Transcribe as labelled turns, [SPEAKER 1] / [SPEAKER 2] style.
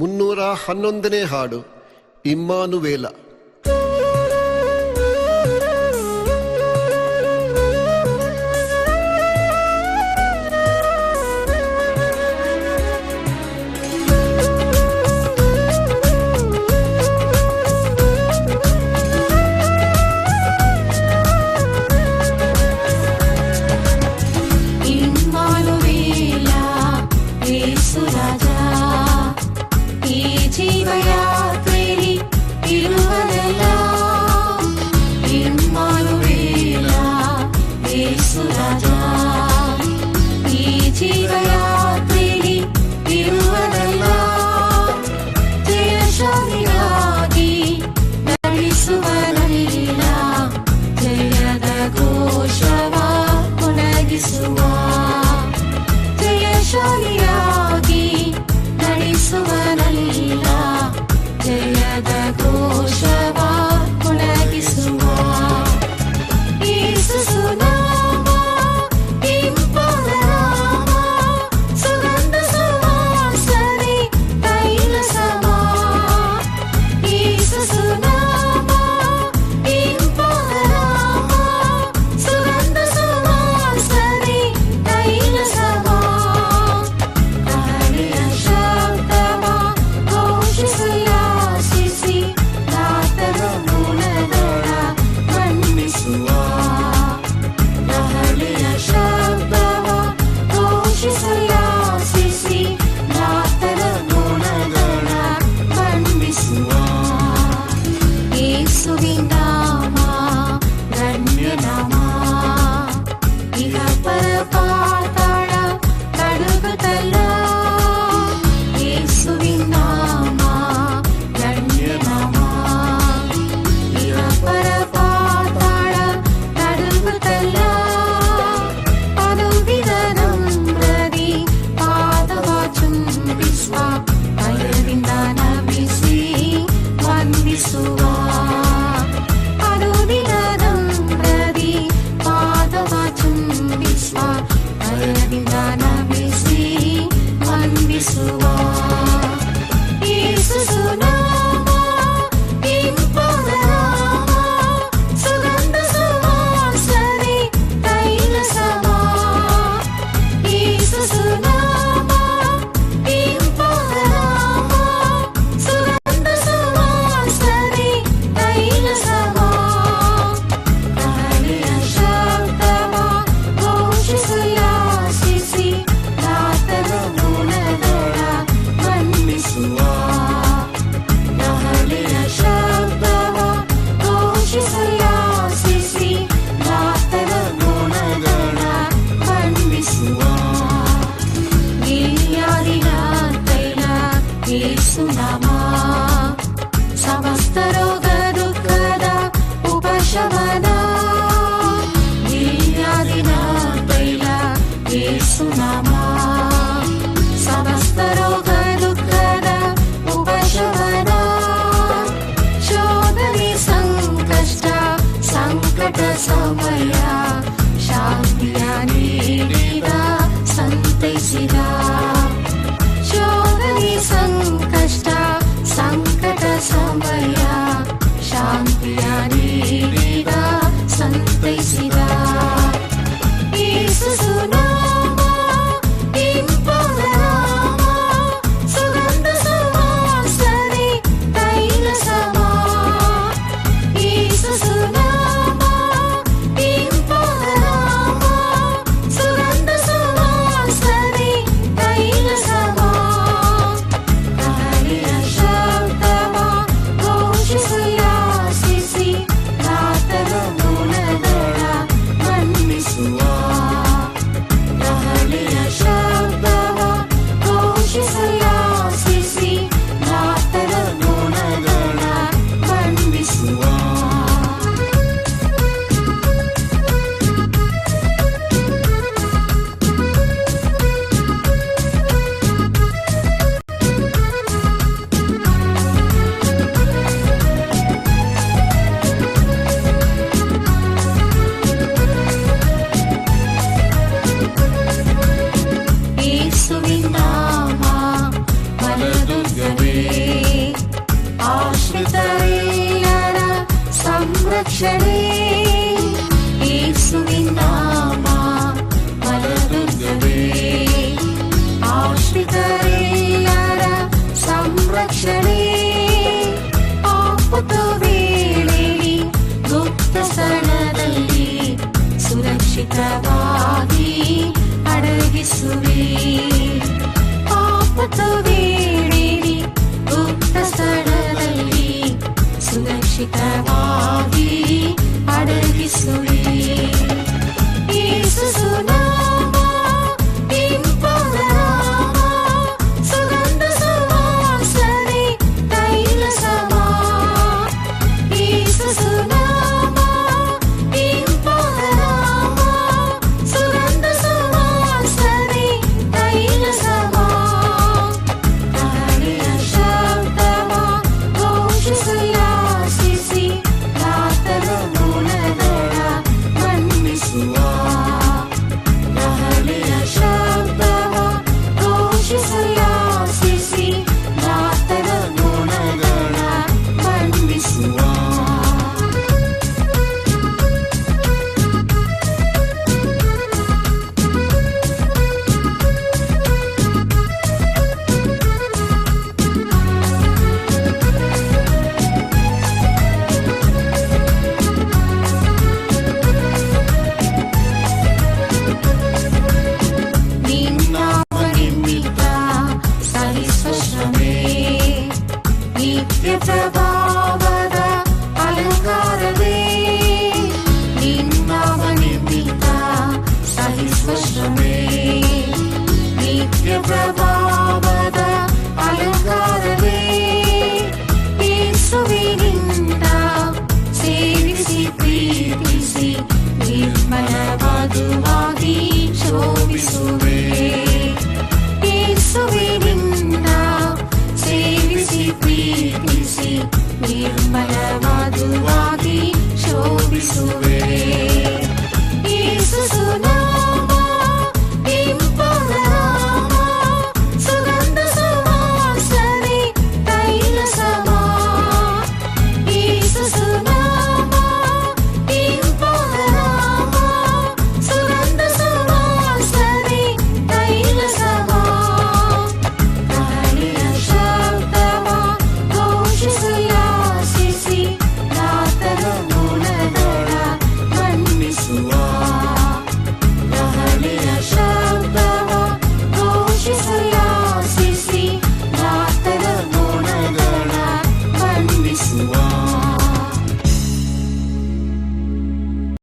[SPEAKER 1] ಮುನ್ನೂರ ಹನ್ನೊಂದನೇ ಹಾಡು ಇಮ್ಮಾನುವೇಲ
[SPEAKER 2] సునామా సమస్త రోగ దుఃఖద ఉపశమన శోధని సంకష్ట సంకట సమయ శాంతిಯ ನೀಡಿದ ಸಂತೈಸಿದ ಶೋಧನಿ ಸಂಕಷ್ಟ ಸಂಕಟ ಸಮಯ ಶಾಂತಿಯ ನೀಡಿದ
[SPEAKER 1] ತಕ್ಷಣೇ ನಾಮ ಮಲಗುತ್ತವೆ ಆಶ್ರಿತರೆಲ್ಲರ ಸಂರಕ್ಷಣೆ ಆಪತ್ತು ವೇಳೆಯಲ್ಲಿ ಗುಪ್ತ ಸ್ಥಳದಲ್ಲಿ ಸುರಕ್ಷಿತವಾಗಿ ಅಡಗಿಸುವೆ ಆಪತ್ತು ವೇಳೆಯಲ್ಲಿ ಗುಪ್ತ ಸ್ಥಳದಲ್ಲಿ ಸುರಕ್ಷಿತವಾಗಿ ಜೀವಿಸಿ ಜೀವನ ಮಧುವಾಗಿ ಶೋಭಿಸುವೆ ಏಸುವೆ ನಿನ್ನ ಸೇವಿಸಿ ಪ್ರೀತಿಸಿ ನಿರ್ಮಲ ಮಧುವಾಗಿ ಶೋಭಿಸುವೆ